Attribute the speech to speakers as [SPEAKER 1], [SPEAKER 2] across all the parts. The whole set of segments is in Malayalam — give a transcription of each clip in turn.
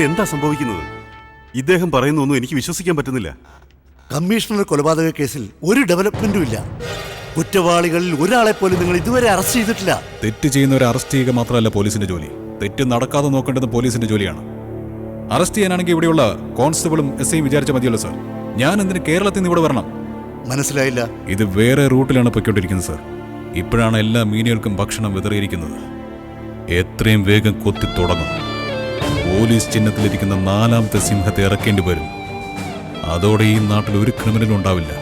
[SPEAKER 1] ഇവിടെ എന്താ സംഭവിക്കുന്നത്? ഇദ്ദേഹം പറയുന്നൊന്നും എനിക്ക് വിശ്വസിക്കാൻ പറ്റുന്നില്ല.
[SPEAKER 2] കമ്മീഷണർ കൊലപാതക കേസിൽ ഒരു ഡെവലപ്മെന്റും ഇല്ല. കുറ്റവാളികളിൽ ഒരാളെ പോലും നിങ്ങൾ ഇതുവരെ അറസ്റ്റ് ചെയ്തിട്ടില്ല.
[SPEAKER 3] തെറ്റ് ചെയ്യുന്നവരെ അറസ്റ്റ് ചെയ്യുക മാത്രമല്ല പോലീസിന്റെ ജോലി. തെറ്റ് നടക്കാതെ നോക്കേണ്ടത് പോലീസിന്റെ ജോലിയാണ്. അറസ്റ്റ് ചെയ്യാനാണെങ്കിൽ ഇവിടെയുള്ള കോൺസ്റ്റബിളും എസ് ഐയും വിചാരിച്ച മതിയല്ലോ സാർ. ഞാൻ എന്തിന് കേരളത്തിൽ നിന്ന് ഇവിടെ വരണം?
[SPEAKER 2] മനസ്സിലായില്ല.
[SPEAKER 3] ഇത് വേറെ റൂട്ടിലാണ് പൊയ്ക്കൊണ്ടിരിക്കുന്നത് സാർ. ഇപ്പോഴാണ് എല്ലാ മീനുകൾക്കും ഭക്ഷണം വിതറിയിരിക്കുന്നത്. എത്രയും വേഗം കൊത്തി തുടങ്ങും. പോലീസ് ചിഹ്നത്തിലിരിക്കുന്ന നാലാമത്തെ സിംഹത്തെ ഇറക്കേണ്ടി വരും. അതോടെ ഈ നാട്ടിൽ ഒരു ക്രിമിനലും ഉണ്ടാവില്ല.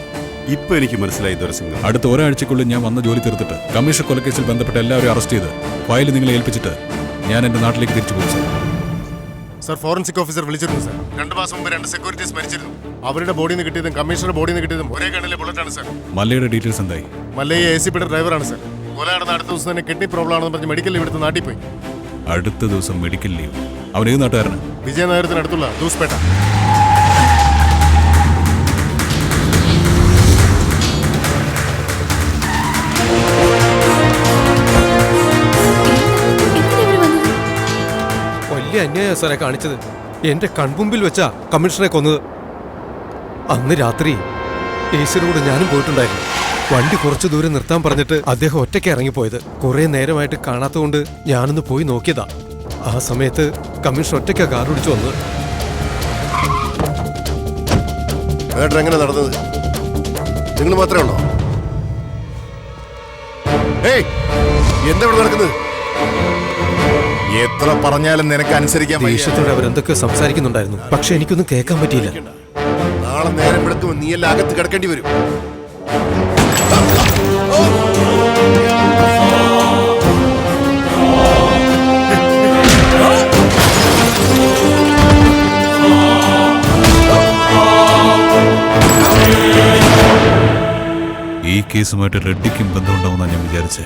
[SPEAKER 1] ഇപ്പൊ എനിക്ക് മനസ്സിലായി ദുരസിംഹം
[SPEAKER 3] അടുത്ത ഒരാഴ്ചക്കുള്ളിൽ ഞാൻ വന്ന ജോലി തീർത്തിട്ട് കമ്മീഷൻ കൊലക്കേസിൽ ബന്ധപ്പെട്ട എല്ലാവരും അറസ്റ്റ് ചെയ്ത് ഫയൽ നിങ്ങളെ ഏൽപ്പിച്ചിട്ട് ഞാൻ എന്റെ നാട്ടിലേക്ക് തിരിച്ചു പോകും സാർ.
[SPEAKER 4] സർ ഫോറൻസിക് ഓഫീസർ വിളിച്ചിരുന്നു സർ. രണ്ട് മാസം മുമ്പ് രണ്ട് സെക്യൂരിറ്റീസ് മരിച്ചിരുന്നു. അവരുടെ ബോഡിയിൽ നിന്ന് കിട്ടിയതും കമ്മീഷണർ ബോഡിയിൽ നിന്ന് കിട്ടിയതും ഒരേ കണ്ണിലെ ബുള്ളറ്റാണ് സർ.
[SPEAKER 3] മല്ലയുടെ ഡീറ്റെയിൽസ് എന്തായി?
[SPEAKER 4] മല്ലയെ എ സി പിയുടെ ഡ്രൈവറാണ് സർ. കൊല നടന്ന അടുത്ത ദിവസം തന്നെ കിഡ്നി പ്രോബ്ലം ആണെന്ന് പറഞ്ഞ് മെഡിക്കൽ ഇവിടുത്തെ നാട്ടിൽ പോയി.
[SPEAKER 3] അടുത്ത ദിവസം മെഡിക്കൽ ലീവ് അവൻ ഏത് നാട്ടുകാരന്.
[SPEAKER 4] വിജയനഗരത്തിനടുത്തുള്ള ദൂസ്പേട്ട.
[SPEAKER 5] വലിയ അന്യായ സാറെ കാണിച്ചത്. എന്റെ കൺമുമ്പിൽ വെച്ചാ കമ്മീഷണറെ കൊന്നത്. അന്ന് രാത്രി ഏശ്വരോട് ഞാനും പോയിട്ടുണ്ടായിരുന്നു. വണ്ടി കുറച്ചു ദൂരം നിർത്താൻ പറഞ്ഞിട്ട് അദ്ദേഹം ഒറ്റയ്ക്ക് ഇറങ്ങിപ്പോയത്. കുറെ നേരമായിട്ട് കാണാത്തതുകൊണ്ട് ഞാനൊന്ന് പോയി നോക്കിയതാ. ആ സമയത്ത് കമ്മീഷൻ ഒറ്റയ്ക്കാ കാർ ഓടിച്ചു വന്നത്.
[SPEAKER 4] മേഡർ എങ്ങനെ നടന്നത്? നിങ്ങൾ മാത്രമേ ഉള്ളോ? ഏയ് എന്താ ഇവിടെ നടക്കുന്നത്? എത്ര പറഞ്ഞാലും നിനക്ക് അനുസരിക്കാൻ.
[SPEAKER 5] ദേഷ്യത്തോടെ അവരെന്തൊക്കെ സംസാരിക്കുന്നുണ്ടായിരുന്നു. പക്ഷെ എനിക്കൊന്നും കേൾക്കാൻ പറ്റിയില്ല.
[SPEAKER 4] നാളെ നേരം എടുക്കും നീ എല്ലാം അകത്ത് കിടക്കേണ്ടി വരും.
[SPEAKER 3] കേസുമായിട്ട് റെഡ്ഡിക്കും ബന്ധമുണ്ടാവുമെന്നാണ് ഞാൻ വിചാരിച്ചത്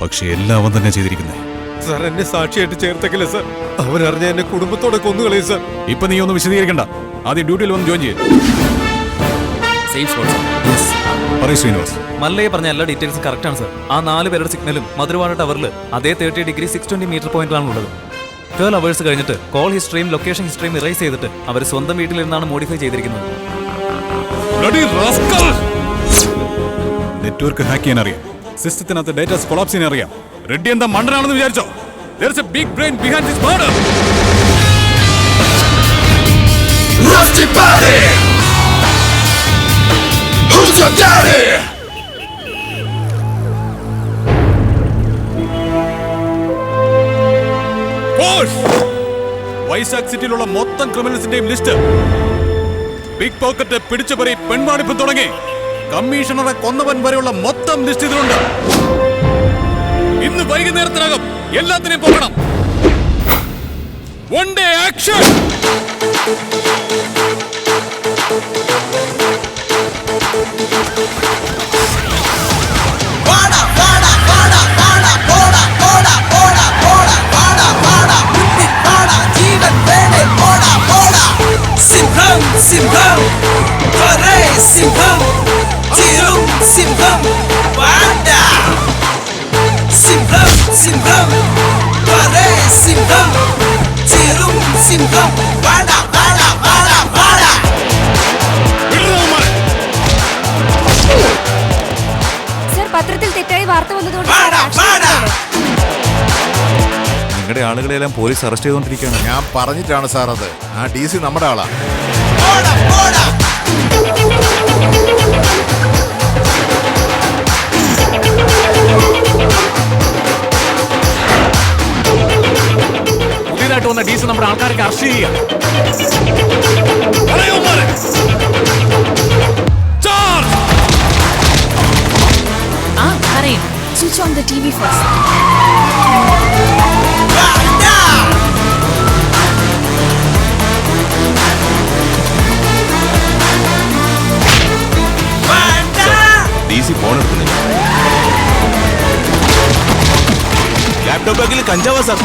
[SPEAKER 3] പക്ഷെ എല്ലാം അവൻ തന്നെ ചെയ്തിരിക്കുന്നത്
[SPEAKER 5] സാർ എന്നെ സാക്ഷിയായിട്ട് ചേർത്തേക്കില്ല സാർ? അവനറിഞ്ഞ എന്നെ കുടുംബത്തോടെ കൊന്നുകളയും സാർ.
[SPEAKER 3] ഇപ്പൊ നീ ഒന്ന് വിശദീകരിക്കണ്ട. ആദ്യം ഡ്യൂട്ടിയിൽ വന്ന് ജോയിൻ ചെയ്യും. ശ്രീനിവാസ്.
[SPEAKER 6] മല്ലയെ പറഞ്ഞ എല്ലാ ഡീറ്റെയിൽസും കറക്റ്റ് ആണ് സർ ആ നാല് പേരുടെ സിഗ്നലും മധുരവാడ ടവറിൽ അതേ thirty degree six twenty metre പോയിന്റിലാണ് ഉള്ളത് ട്വൽവ് അവേഴ്സ് കഴിഞ്ഞിട്ട് കോൾ ഹിസ്റ്ററിയും ലൊക്കേഷൻ ഹിസ്റ്ററിയും ഇറേസ് ചെയ്തിട്ട് അവർ സ്വന്തം വീട്ടിലിരുന്നാണ് മോഡിഫൈ ചെയ്തിരിക്കുന്നത്.
[SPEAKER 3] നെറ്റ്വർക്ക് ഹാക്ക് ചെയ്യാൻ അറിയാം സിസ്റ്റത്തിനകത്ത് ഡേറ്റാസ് കൊളാപ്സ് ചെയ്യാൻ അറിയാം റെഡ്ഡി എന്താ മണ്ടനാണെന്ന് വിചാരിച്ചോ There is a big brain behind this murder.
[SPEAKER 7] Rusty body! Who's your daddy?
[SPEAKER 3] Vizag സിറ്റിയിലുള്ള മൊത്തം ക്രിമിനൽസിന്റെയും ലിസ്റ്റ് ബിഗ് പോക്കറ്റ് പിടിച്ചുപറി പെൺവാണിപ്പ് തുടങ്ങി കമ്മീഷണറെ കൊന്നവൻ വരെയുള്ള മൊത്തം ഇതിലുണ്ട്. ഇന്ന് വൈകുന്നേരത്തിനകം എല്ലാത്തിനെയും പോകണം. വൺ ഡേ ആക്ഷൻ
[SPEAKER 7] സിംഹം സിംഹം ഒരേ സിംഹം സിംഹം സിംഹം സിംഹം പാട പാട പാട വാണ്ട
[SPEAKER 8] സർ പത്രത്തിൽ തെറ്റായി വാർത്ത വന്നതുകൊണ്ട് പാട
[SPEAKER 6] നിങ്ങളുടെ ആളുകളെല്ലാം പോലീസ് അറസ്റ്റ് ചെയ്തുകൊണ്ടിരിക്കുകയാണ്.
[SPEAKER 4] ഞാൻ പറഞ്ഞിട്ടാണ് സാർ അത്. ആ ഡി സി നമ്മുടെ ആളാ.
[SPEAKER 6] ഓട്ടോ ബാഗിൽ കഞ്ചാവാ സാർ.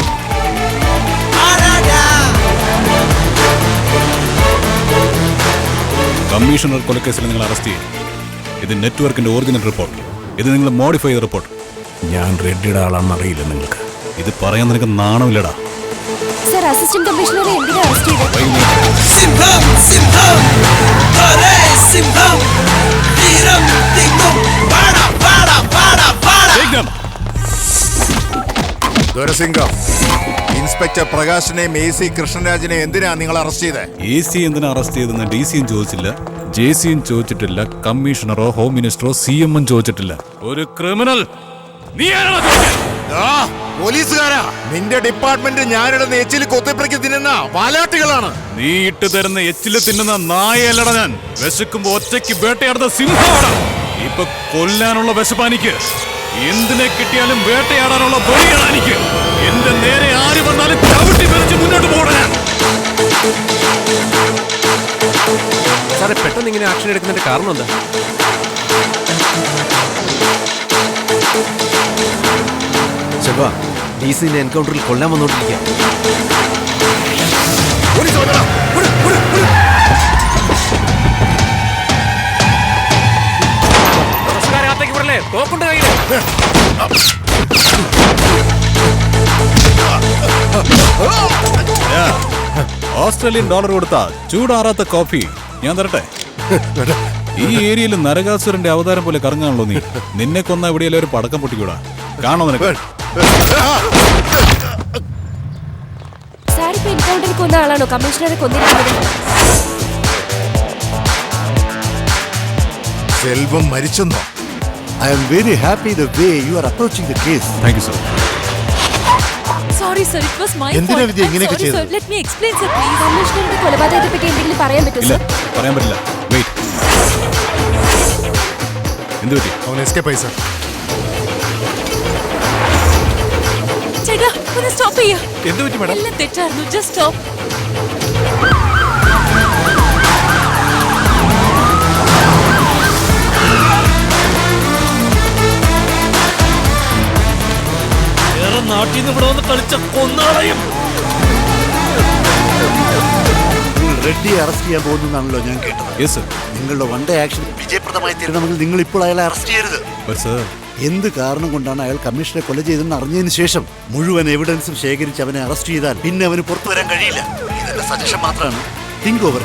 [SPEAKER 3] കമ്മീഷണർ കൊലക്കേസിൽ നിങ്ങൾ അറസ്റ്റ് ചെയ്യും ഇത് നെറ്റ്വർക്കിന്റെ ഒറിജിനൽ റിപ്പോർട്ട്. ഇത് നിങ്ങൾ മോഡിഫൈ ചെയ്ത റിപ്പോർട്ട്. ഞാൻ റെഡിയുടെ ആളാണെന്ന് അറിയില്ല നിങ്ങൾക്ക്. ഇത് പറയാൻ നിനക്ക് നാണമില്ലടാ.
[SPEAKER 8] സർ അസിസ്റ്റന്റ് കമ്മീഷണറെ എന്തിനാ അറസ്റ്റ് ചെയ്തത്
[SPEAKER 9] ദുരസിംഗം ഇൻസ്പെക്ടർ പ്രകാശിനെയും എ സി കൃഷ്ണരാജിനെയും എന്തിനാ നിങ്ങൾ അറസ്റ്റ് ചെയ്തത്
[SPEAKER 3] എ സി എന്തിനാ അറസ്റ്റ് ചെയ്തെന്ന് ഡി സിയും ചോദിച്ചില്ല. ജെ സിയും ചോദിച്ചിട്ടില്ല. കമ്മീഷണറോ ഹോം മിനിസ്റ്ററോ സി എമ്മും ചോദിച്ചിട്ടില്ല. ഒരു ക്രിമിനൽ
[SPEAKER 9] പോലീസുകാരാ. നിന്റെ ഡിപ്പാർട്ട്മെന്റ് ഞാനിടുന്ന എച്ചിൽ കൊത്തിപ്പറിക്ക് തിന്നുന്ന വാലാട്ടികളാണ്.
[SPEAKER 3] നീ ഇട്ട് തരുന്ന എച്ചിൽ തിന്നുന്ന നായല്ലട ഞാൻ. വിശക്കുമ്പോ ഒറ്റയ്ക്ക് വേട്ടയാടുന്ന സിംഹമാണ്. ഇപ്പൊ കൊല്ലാനുള്ള വിശപ്പാനിക്ക് എന്തിനെ കിട്ടിയാലും വേട്ടയാടാനുള്ള പൊടിയാണ് എനിക്ക്. എന്റെ നേരെ ആര് വന്നാലും ചവിട്ടി വെച്ച് മുന്നോട്ട് പോകണേ.
[SPEAKER 5] സാറേ പെട്ടെന്ന് ഇങ്ങനെ ആക്ഷൻ എടുക്കുന്നതിന്റെ കാരണം എന്താ? ശബ ഡീസിന്റെ എൻകൗണ്ടറിൽ കൊല്ലാൻ വന്നോണ്ടിരിക്കുക തോക്കുണ്ട് കയ്യിൽ.
[SPEAKER 3] യാ, ഓസ്ട്രേലിയൻ ഡോളർ കൊടുത്ത ചൂടാറാത്ത കോഫി ഞാൻ തരട്ടെ? ഈ ഏരിയയിൽ നരകാസുരന്റെ അവതാരം പോലെ കറങ്ങാണല്ലോ നീ. നിന്നെ കൊന്ന എവിടെയല്ലേ ഒരു പടക്കം പൊട്ടിക്കൂടാ. കാണോ നിനക്ക്?
[SPEAKER 8] എൻകൗണ്ടറിൽ കൊന്ന ആളാണോ? കമ്മീഷണറെ കൊന്നിരിക്കുന്നത്?
[SPEAKER 9] Selvam മരിച്ചെന്നോ?
[SPEAKER 2] I am very happy the way you are approaching the case.
[SPEAKER 3] Thank you, sir.
[SPEAKER 8] Sorry sir it was my
[SPEAKER 9] എന്തിനാ വിദ്യ ഇങ്ങനെയൊക്കെ ചെയ്തത്?
[SPEAKER 8] Let me explain sir please കമ്മീഷണറുടെ കൊലപാതകത്തെ പറ്റി എന്തെങ്കിലും പറയാൻ പറ്റുമോ
[SPEAKER 3] ഇല്ല
[SPEAKER 8] സർ
[SPEAKER 3] പറയാൻ പറ്റില്ല. വെയിറ്റ് എന്ത് പറ്റി?
[SPEAKER 4] അവൻ എസ്കേപ്പ് ആയി സർ
[SPEAKER 8] ചേട്ടാ ഒന്ന് സ്റ്റോപ്പ് ചെയ്യാ.
[SPEAKER 5] എന്ത് പറ്റി മാഡം
[SPEAKER 8] എല്ലാം തെറ്റായിരുന്നു. ജസ്റ്റ് സ്റ്റോപ്പ്
[SPEAKER 6] നാട്ടിൽ നിന്ന് ഇവിടെ വന്ന് കളിച്ച കൊന്നാളയും.
[SPEAKER 2] റെഡ്ഡിയെ അറസ്റ്റ് ചെയ്യാൻ പോകുന്നതാണല്ലോ ഞാൻ കേട്ടത്.
[SPEAKER 3] യെസ്
[SPEAKER 2] നിങ്ങളുടെ വൺ ഡേ ആക്ഷൻ വിജയപ്രദമായി തീരണമെങ്കിൽ നിങ്ങൾ ഇപ്പോൾ അയാളെ അറസ്റ്റ് ചെയ്യരുത്.
[SPEAKER 3] സർ
[SPEAKER 2] എന്ത് കാരണം കൊണ്ടാണ് അയാൾ കമ്മീഷനെ കൊല ചെയ്തെന്ന് അറിഞ്ഞതിന് ശേഷം മുഴുവൻ എവിഡൻസും ശേഖരിച്ച് അവനെ അറസ്റ്റ് ചെയ്താൽ പിന്നെ അവന് പുറത്തു വരാൻ കഴിയില്ല? ഇതെന്റെ സജഷൻ മാത്രമാണ്. Think over